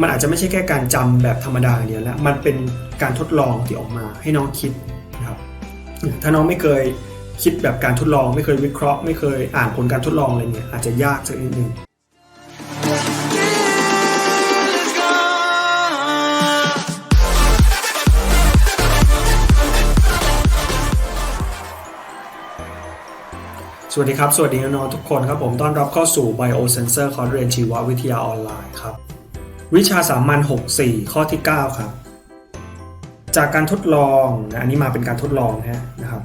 มันอาจจะไม่ใช่แค่การจำแบบธรรมดาเดียวแล้ว มันเป็นการทดลองที่ออกมาให้น้องคิดนะครับถ้าน้องไม่เคยคิดแบบการทดลอง ไม่เคยวิเคราะห์ ไม่เคยอ่านผลการทดลองอะไรเนี่ยอาจจะยากสักนิดนึงสวัสดีครับ สวัสดีน้องๆทุกคนครับผมต้อนรับเข้าสู่ Biosensor คอร์สเรียนชีววิทยาออนไลน์ครับ วิชาสามัญ64 ข้อที่ 9 ครับ จากการทดลองนะอันนี้มาเป็นการทดลองนะครับ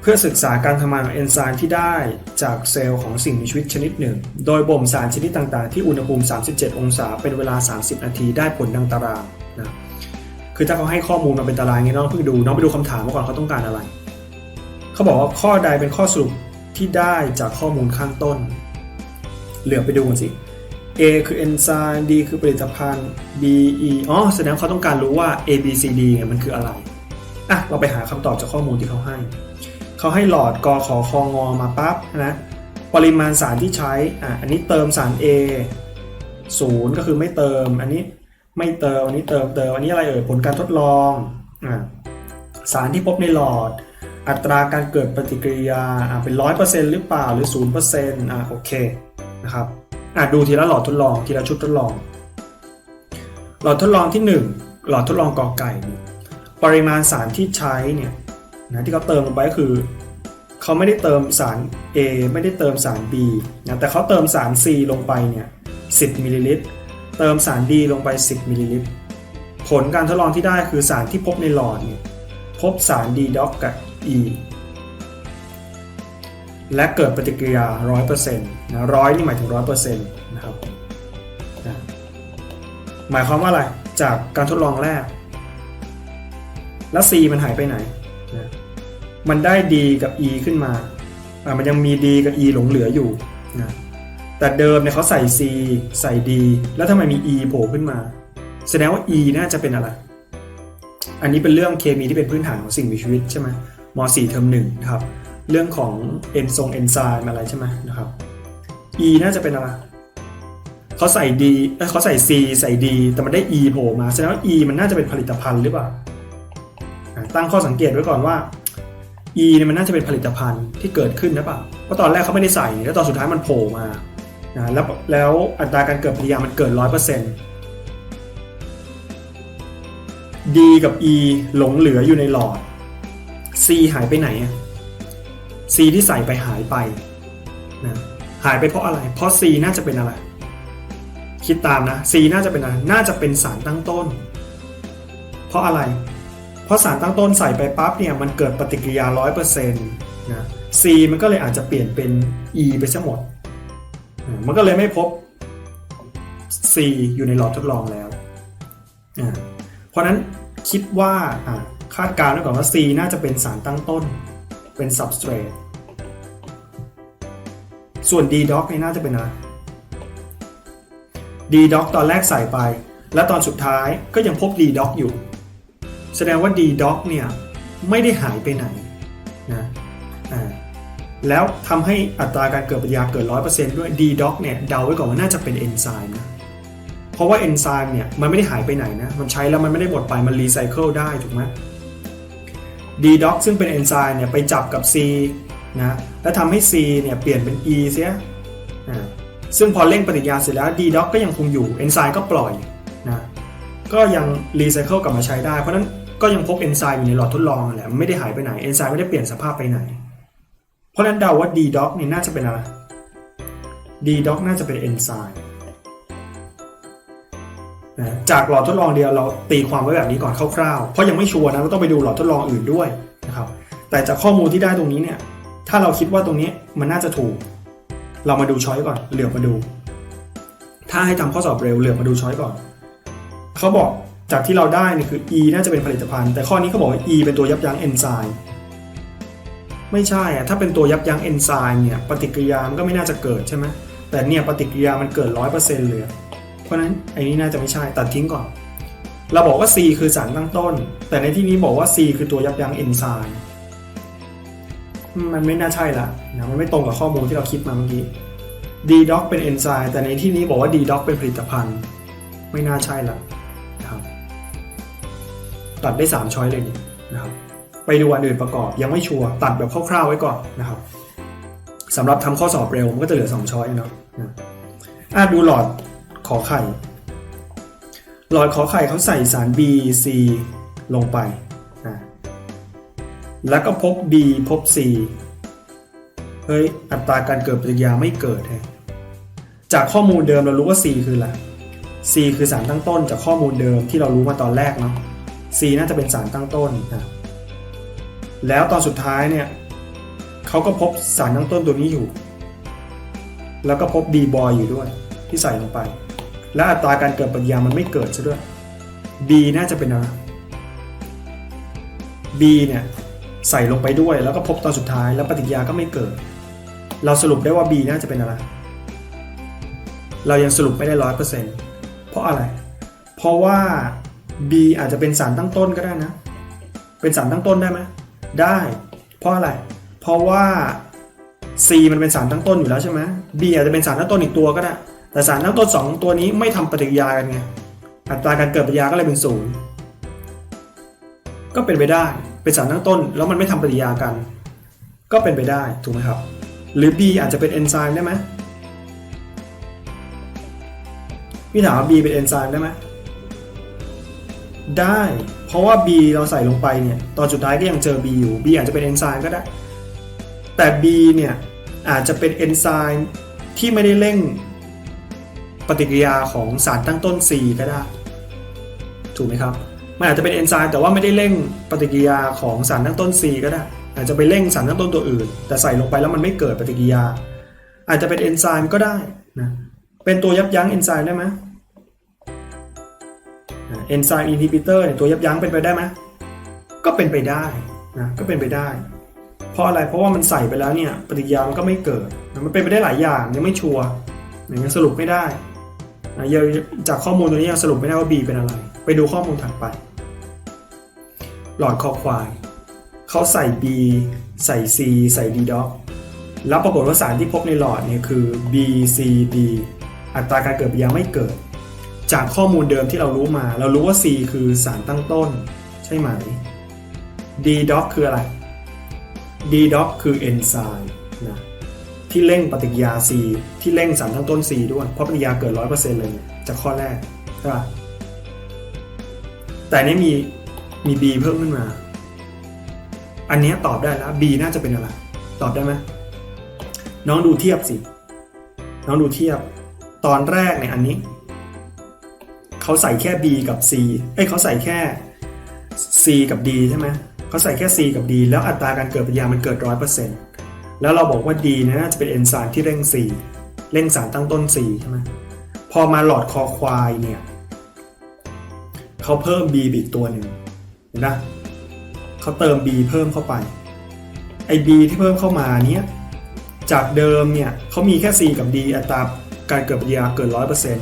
เพื่อศึกษาการทำงานของเอนไซม์ที่ได้จากเซลล์ของสิ่งมีชีวิตชนิดหนึ่ง โดยบ่มสารชนิดต่างๆ ที่อุณหภูมิ 37 องศา เป็นเวลา 30 นาทีได้ผลดังตารางนะคือถ้าเขาให้ข้อมูลมาเป็นตารางนี้น้องเพิ่งดูน้องไปดูคำถามมาก่อนเขาต้องการอะไร เขาบอกว่าข้อใดเป็นข้อสรุปที่ได้จากข้อมูลข้างต้น เหลือไปดูกันสิ A คือเอนไซม์ D คือผลิตภัณฑ์ B E อ๋อแสดงว่าเขาต้องการรู้ว่า A B C D เนี่ยมันคืออะไรอะเราไปหาคำตอบจากข้อมูลที่เขาให้ เขาให้หลอดกอขอคองอมาปั๊บนะปริมาณสารที่ใช้อะอันนี้เติมสาร A ศูนย์ก็คือไม่เติม อันนี้ไม่เติม อันนี้เติมเติม อันนี้อะไรเอ่ยผลการทดลองอะสารที่พบในหลอด อัตราการเกิดปฏิกิริยาอะเป็นร้อยเปอร์เซ็นต์หรือเปล่าหรือศูนย์เปอร์เซ็นต์อะโอเคนะครับ อะดูทีละหลอดทดลองทีละชุดทดลอง หลอดทดลองที่ 1 หลอดทดลองกอไก่ ปริมาณสารที่ใช้เนี่ยนะที่เขาเติมลงไปก็คือเขาไม่ได้เติมสาร A ไม่ได้เติมสาร B นะแต่เขาเติมสาร C ลงไปเนี่ย10มิลลิลิตรเติมสาร D ลงไป 10มิลลิลิตรผลการทดลองที่ได้คือสารที่พบในหลอดเนี่ยพบสาร D ด็อกกับ E และเกิดปฏิกิริยา 100%นะร้อยนี่หมายถึง 100%นะครับนะหมายความว่าอะไร จากการทดลองแรก แล้ว C มันหายไปไหนนะมันได้ D กับ E ขึ้นมาอะมันยังมี D กับ E หลงเหลืออยู่นะแต่เดิมเนี่ยเขาใส่ C ใส่ D แล้วทำไมมี E โผล่ขึ้นมา แสดงว่า E น่าจะเป็นอะไร อันนี้เป็นเรื่องเคมีที่เป็นพื้นฐานของสิ่งมีชีวิตใช่ไหมม .4 เทอมหนึ่งนะครับ เรื่องของเอนซงเอนไซม์อะไรใช่ไหมนะครับ E น่าจะเป็นอะไรเขาใส่ D เขาใส่ C ใส่ D แต่มันได้ E โผล่มาแสดงว่า E มันน่าจะเป็นผลิตภัณฑ์หรือเปล่าตั้งข้อสังเกตไว้ก่อนว่า E เนี่ยมันน่าจะเป็นผลิตภัณฑ์ที่เกิดขึ้นนะเปล่าเพราะตอนแรกเขาไม่ได้ใส่ แล้วตอนสุดท้ายมันโผล่มานะแล้วแล้วอัตราการเกิดปฏิกิริยามันเกิดร้อยเปอร์เซ็นต์ D กับ E หลงเหลืออยู่ในหลอด C หายไปไหนอะ C ที่ใส่ไปหายไปนะหายไปเพราะอะไร เพราะ C น่าจะเป็นอะไร คิดตามนะ C น่าจะเป็นอะไร น่าจะเป็นสารตั้งต้น เพราะอะไร เพราะสารตั้งต้นใส่ไปปั๊บเนี่ยมันเกิดปฏิกิริยา 100%นะ C มันก็เลยอาจจะเปลี่ยนเป็น E ไปซะหมด มันก็เลยไม่พบ C อยู่ในหลอดทดลองแล้ว เพราะนั้นคิดว่าอ่าคาดการณ์ไว้ก่อนว่า C น่าจะเป็นสารตั้งต้น เป็น substrate ส่วน D doc นี่น่าจะเป็นอะไร D doc ตอนแรกใส่ไป และตอนสุดท้ายก็ยังพบ D doc อยู่ แสดงว่า D doc เนี่ยไม่ได้หายไปไหนนะแล้วทำให้อัตราการเกิดปฏิกิริยาเกิด 100%ด้วย D doc เนี่ยเดาไว้ก่อนว่าน่าจะเป็นเอนไซม์นะเพราะว่าเอนไซม์เนี่ยมันไม่ได้หายไปไหนนะ มันใช้แล้วมันไม่ได้หมดไป มันรีไซเคิลได้ถูกไหม D doc ซึ่งเป็นเอนไซม์เนี่ยไปจับกับ C นะแล้วทำให้ C เนี่ยเปลี่ยนเป็น E เสียนะซึ่งพอเร่งปฏิกิริยาเสร็จแล้ว D doc ก็ยังคงอยู่เอนไซม์ก็ปล่อยนะก็ยังรีไซเคิลกลับมาใช้ได้เพราะนั้นก็ยังพบเอนไซม์อยู่ในหลอดทดลองแหละมันไม่ได้หายไปไหนเอนไซม์ไม่ได้เปลี่ยนสภาพไปไหน เพราะนั้นเดาว่า D doc เนี่ยน่าจะเป็นอะไร D doc น่าจะเป็นเอนไซม์นะจากหลอดทดลองเดียวเราตีความไว้แบบนี้ก่อนคร่าวๆ เพราะยังไม่ชัวร์นะเราต้องไปดูหลอดทดลองอื่นด้วยนะครับ แต่จากข้อมูลที่ได้ตรงนี้เนี่ย ถ้าเราคิดว่าตรงนี้มันน่าจะถูก เรามาดูช้อยก่อน เหลือบมาดู ถ้าให้ทำข้อสอบเร็วเหลือบมาดูช้อยก่อน เขาบอกจากที่เราได้นี่คือ E น่าจะเป็นผลิตภัณฑ์ แต่ข้อนี้เขาบอกว่า E เป็นตัวยับยั้งเอนไซม์ไม่ใช่อะถ้าเป็นตัวยับยั้งเอนไซม์เนี่ยปฏิกิริยามันก็ไม่น่าจะเกิดใช่ไหมแต่เนี่ยปฏิกิริยามันเกิดร้อยเปอร์เซ็นต์เลย เพราะฉะนั้นไอ้นี้น่าจะไม่ใช่ตัดทิ้งก่อน เราบอกว่า C คือสารตั้งต้น แต่ในที่นี้บอกว่า C คือตัวยับยั้งเอนไซม์ มันไม่น่าใช่ละนะมันไม่ตรงกับข้อมูลที่เราคิดมาเมื่อกี้ D doc เป็นเอนไซม์แต่ในที่นี้บอกว่า D doc เป็นผลิตภัณฑ์ ไม่น่าใช่ละนะครับตัดได้ 3 ช้อยเลยนะครับ ไปดูอันอื่นประกอบยังไม่ชัวร์ตัดแบบคร่าวๆไว้ก่อนนะครับสำหรับทำข้อสอบเร็วมันก็จะเหลือ 2 ช้อยเนาะนะอะดูหลอดขอไข่ หลอดขอไข่เขาใส่สาร B C ลงไป แล้วก็พบ B พบ C เฮ้ย อัตราการเกิดปฏิกิริยาไม่เกิดแฮะจากข้อมูลเดิมเรารู้ว่า C คืออะไร C คือสารตั้งต้นจากข้อมูลเดิมที่เรารู้มาตอนแรกเนาะ C น่าจะเป็นสารตั้งต้นนะแล้วตอนสุดท้ายเนี่ยเขาก็พบสารตั้งต้นตัวนี้อยู่ แล้วก็พบ B บอยอยู่ด้วย ที่ใส่ลงไป และอัตราการเกิดปฏิกิริยามันไม่เกิดซะด้วย B น่าจะเป็นอะไร B เนี่ย ใส่ลงไปด้วย แล้วก็พบตอนสุดท้ายแล้วปฏิกิริยาก็ไม่เกิด เราสรุปได้ว่า B น่าจะเป็นอะไร เรายังสรุปไม่ได้ร้อยเปอร์เซ็นต์เพราะอะไร เพราะว่า B อาจจะเป็นสารตั้งต้นก็ได้นะ เป็นสารตั้งต้นได้ไหมได้ เพราะอะไร เพราะว่า C มันเป็นสารตั้งต้นอยู่แล้วใช่ไหม B อาจจะเป็นสารตั้งต้นอีกตัวก็ได้ แต่สารตั้งต้นสองตัวนี้ไม่ทำปฏิกิริยากันไง อัตราการเกิดปฏิกิริยาก็เลยเป็นศูนย์ก็เป็นไปได้ เป็นสารตั้งต้น แล้วมันไม่ทำปฏิกิริยากัน ก็เป็นไปได้ถูกไหมครับ หรือ B อาจจะเป็นเอนไซม์ได้ไหมพี่ถามว่า B เป็นเอนไซม์ได้ไหมได้ เพราะว่า B เราใส่ลงไปเนี่ย ตอนสุดท้ายก็ยังเจอ B อยู่ B อาจจะเป็นเอนไซม์ก็ได้ แต่ B เนี่ยอาจจะเป็นเอนไซม์ที่ไม่ได้เร่งปฏิกิริยาของสารตั้งต้น C ก็ได้ ถูกไหมครับ มันอาจจะเป็นเอนไซม์แต่ว่าไม่ได้เร่งปฏิกิริยาของสารตั้งต้น C ก็ได้ อาจจะไปเร่งสารตั้งต้นตัวอื่น แต่ใส่ลงไปแล้วมันไม่เกิดปฏิกิริยา อาจจะเป็นเอนไซม์ก็ได้นะเป็นตัวยับยั้งเอนไซม์ได้ไหมเอนไซม์อินฮิบิเตอร์เนี่ยตัวยับยั้งเป็นไปได้ไหมก็เป็นไปได้นะก็เป็นไปได้ เพราะอะไรเพราะว่ามันใส่ไปแล้วเนี่ยปฏิกิริยามันก็ไม่เกิด มันเป็นไปได้หลายอย่างยังไม่ชัวร์ยังสรุปไม่ได้นะจากข้อมูลตัวนี้ยังสรุปไม่ได้ว่า B เป็นอะไร ไปดูข้อมูลถัดไป หลอดคอควาย เขาใส่ B ใส่ C ใส่ D dog แล้วปรากฏว่าสารที่พบในหลอดเนี่ยคือ B C D อัตราการเกิดปฏิกิริยาไม่เกิด จากข้อมูลเดิมที่เรารู้มา เรารู้ว่า C คือสารตั้งต้น ใช่ไหม D dog คืออะไร D dog คือเอนไซม์นะที่เร่งปฏิกิริยา C ที่เร่งสารตั้งต้น C ด้วย เพราะปฏิกิริยาเกิด 100%เลยเนี่ยจากข้อแรกใช่ป่ะ แต่อันนี้มีมี B เพิ่มขึ้นมา อันนี้ตอบได้แล้ว B น่าจะเป็นอะไร ตอบได้ไหมน้องดูเทียบสิ น้องดูเทียบ ตอนแรกเนี่ยอันนี้ เขาใส่แค่ B กับ C เอ้ยเขาใส่แค่ C กับ D ใช่ไหมเขาใส่แค่ C กับ D แล้วอัตราการเกิดปฏิกิริยามันเกิด100%แล้วเราบอกว่า D นยน่าจะเป็นเอนไซม์ที่เร่ง C เร่งสารตั้งต้น C ใช่ไหมพอมาหลอดคอควายเนี่ย เขาเพิ่ม B ไปอีกตัวหนึ่งเห็นปะเขาเติม B เพิ่มเข้าไปไอ้ B ที่เพิ่มเข้ามาเนี้ยจากเดิมเนี่ยเขามีแค่ C กับ D อัตราการเกิดปฏิกิริยาเกิด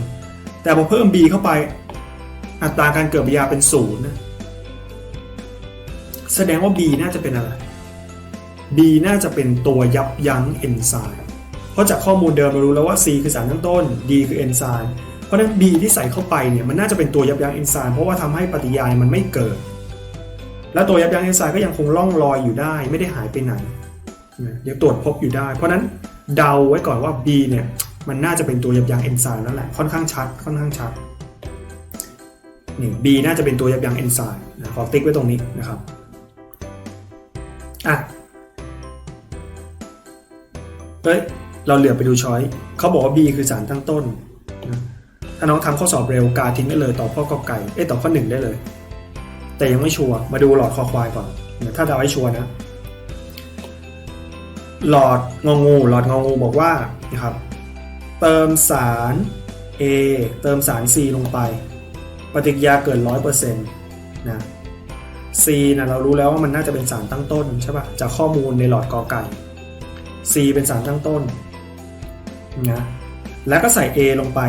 100%แต่พอเพิ่ม B เข้าไป อัตราการเกิดปฏิกิริยาเป็นศูนย์นะแสดงว่า B น่าจะเป็นอะไร B น่าจะเป็นตัวยับยั้งเอนไซม์เพราะจากข้อมูลเดิมเรารู้แล้วว่า C คือสารตั้งต้น D คือเอนไซม์ ราะฉะนั้น B ที่ใส่เข้าไปเนี่ยมันน่าจะเป็นตัวยับยั้งเอนไซม์เพราะว่าทำให้ปฏิกิริยามันไม่เกิด และตัวยับยั้งเอนไซม์ก็ยังคงล่องลอยอยู่ได้ ไม่ได้หายไปไหนนะยังตรวจพบอยู่ได้ เพราะนั้นเดาไว้ก่อนว่า B เนี่ยมันน่าจะเป็นตัวยับยั้งเอนไซม์นั่นแหละค่อนข้างชัดค่อนข้างชัดนี่ B น่าจะเป็นตัวยับยั้งเอนไซม์นะขอติ๊กไว้ตรงนี้นะครับอะเฮ้ยเราเหลือไปดูช้อยเขาบอกว่า B คือสารตั้งต้น ถ้าน้องทำข้อสอบเร็วกาทิ้งได้เลยตอบข้อกอไก่เอ้ยตอบข้อหนึ่งได้เลย แต่ยังไม่ชัวร์มาดูหลอดคอควายก่อนถ้าเดาให้ชัวร์นะหลอดงองูหลอดงองูบอกว่านะครับเติมสาร A เติมสาร C ลงไป ปฏิกิริยาเกิด 100%นะ C นะเรารู้แล้วว่ามันน่าจะเป็นสารตั้งต้นใช่ป่ะจากข้อมูลในหลอดกอไก่ C เป็นสารตั้งต้นนะแล้วก็ใส่ A ลงไป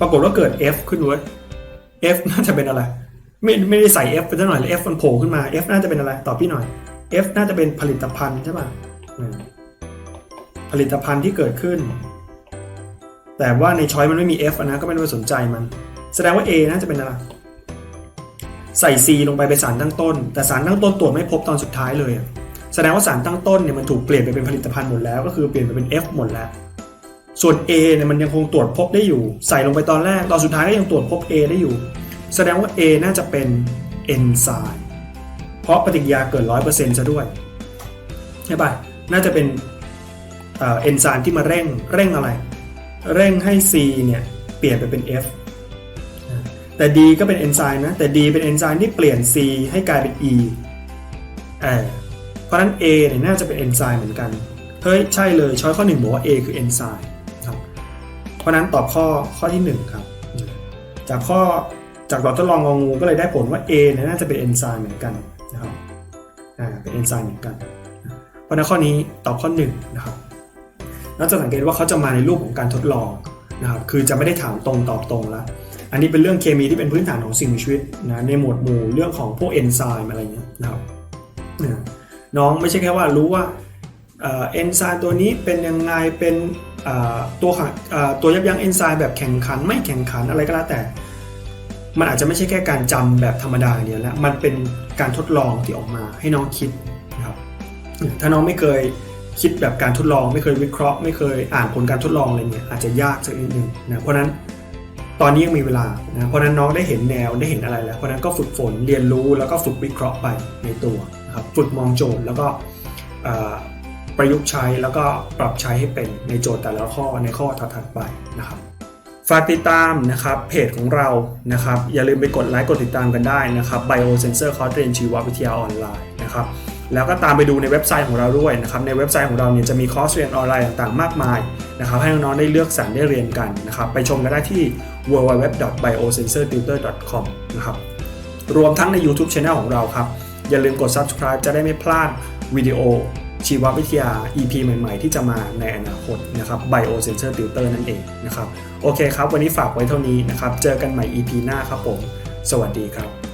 ปรากฏว่าเกิด F ขึ้นเว้ย F น่าจะเป็นอะไร ไม่ไม่ได้ใส่ F ไปซะหน่อย F มันโผล่ขึ้นมา F น่าจะเป็นอะไร ตอบพี่หน่อย F น่าจะเป็นผลิตภัณฑ์ใช่ปะอืมผลิตภัณฑ์ที่เกิดขึ้น แต่ว่าในช้อยมันไม่มี F นะก็ไม่ต้องไปสนใจมัน แสดงว่า A น่าจะเป็นอะไร ใส่ C ลงไปเป็นสารตั้งต้น แต่สารตั้งต้นตรวจไม่พบตอนสุดท้ายเลย แสดงว่าสารตั้งต้นเนี่ยมันถูกเปลี่ยนไปเป็นผลิตภัณฑ์หมดแล้ว ก็คือเปลี่ยนไปเป็น F หมดแล้ว ส่วน A เนี่ยมันยังคงตรวจพบได้อยู่ ใส่ลงไปตอนแรกตอนสุดท้ายก็ยังตรวจพบ A ได้อยู่ แสดงว่า A น่าจะเป็นเอนไซม์เพราะปฏิกิริยาเกิด 100%ซะด้วยใช่ป่ะน่าจะเป็นเอนไซม์ที่มาเร่งเร่งอะไร เร่งให้ C เนี่ยเปลี่ยนไปเป็น F แต่ D ก็เป็นเอนไซม์นะแต่ D เป็นเอนไซม์ที่เปลี่ยน C ให้กลายเป็น E เออเพราะนั้น A เนี่ยน่าจะเป็นเอนไซม์เหมือนกัน เฮ้ย ใช่เลยช้อยข้อหนึ่งบอกว่า A คือเอนไซม์ เพราะนั้นตอบข้อข้อที่ 1 ครับ จากข้อจากตอบทดลองงองูก็เลยได้ผลว่า A เนี่ยน่าจะเป็นเอนไซม์เหมือนกันนะครับอ่าเป็นเอนไซม์เหมือนกัน เพราะนั้นข้อนี้ตอบข้อ1นะครับแล้วจะสังเกตว่าเขาจะมาในรูปของการทดลองนะครับคือจะไม่ได้ถามตรงตอบตรงล้วอันนี้เป็นเรื่องเคมีที่เป็นพื้นฐานของสิ่งมีชีวิตนะในหมวดหมู่เรื่องของพวกเอนไซม์อะไรเงี้ยนะครับน้องไม่ใช่แค่ว่ารู้ว่าเอนไซม์ตัวนี้เป็นยังไงเป็น ตัวตัวยับยั้งเอนไซม์แบบแข่งขันไม่แข่งขันอะไรก็แล้วแต่ มันอาจจะไม่ใช่แค่การจำแบบธรรมดาอย่างเดียวแล้วมันเป็นการทดลองที่ออกมาให้น้องคิดนะครับถ้าน้องไม่เคยคิดแบบการทดลอง ไม่เคยวิเคราะห์ ไม่เคยอ่านผลการทดลองอะไรเงี้ยอาจจะยากสักนิดนึงนะเพราะนั้นตอนนี้ยังมีเวลานะเพราะนั้นน้องได้เห็นแนวได้เห็นอะไรแล้ว เพราะนั้นก็ฝึกฝนเรียนรู้แล้วก็ฝึกวิเคราะห์ไปในตัวนะครับฝึกมองโจทย์แล้วก็ ประยุกต์ใช้แล้วก็ปรับใช้ให้เป็นในโจทย์แต่ละข้อในข้อถัดๆไปนะครับฝากติดตามนะครับเพจของเรานะครับอย่าลืมไปกดไลค์กดติดตามกันได้นะครับ Biosensor คอร์สเรียนชีววิทยาออนไลน์นะครับแล้วก็ตามไปดูในเว็บไซต์ของเราด้วยนะครับในเว็บไซต์ของเราเนี่ยจะมีคอร์สเรียนออนไลน์ต่างๆมากมายนะครับให้น้องๆได้เลือกสรรได้เรียนกันนะครับไปชมกันได้ที่ www.biosensortutor.com นะครับรวมทั้งใน YouTube Channel ของเราครับอย่าลืมกด Subscribe จะได้ไม่พลาดวิดีโอ ชีววิทยา EP ใหม่ ๆ ที่จะมาในอนาคตนะครับ Biosensor Tutor นั่นเองนะครับ โอเคครับ วันนี้ฝากไว้เท่านี้นะครับ เจอกันใหม่ EP หน้าครับผม สวัสดีครับ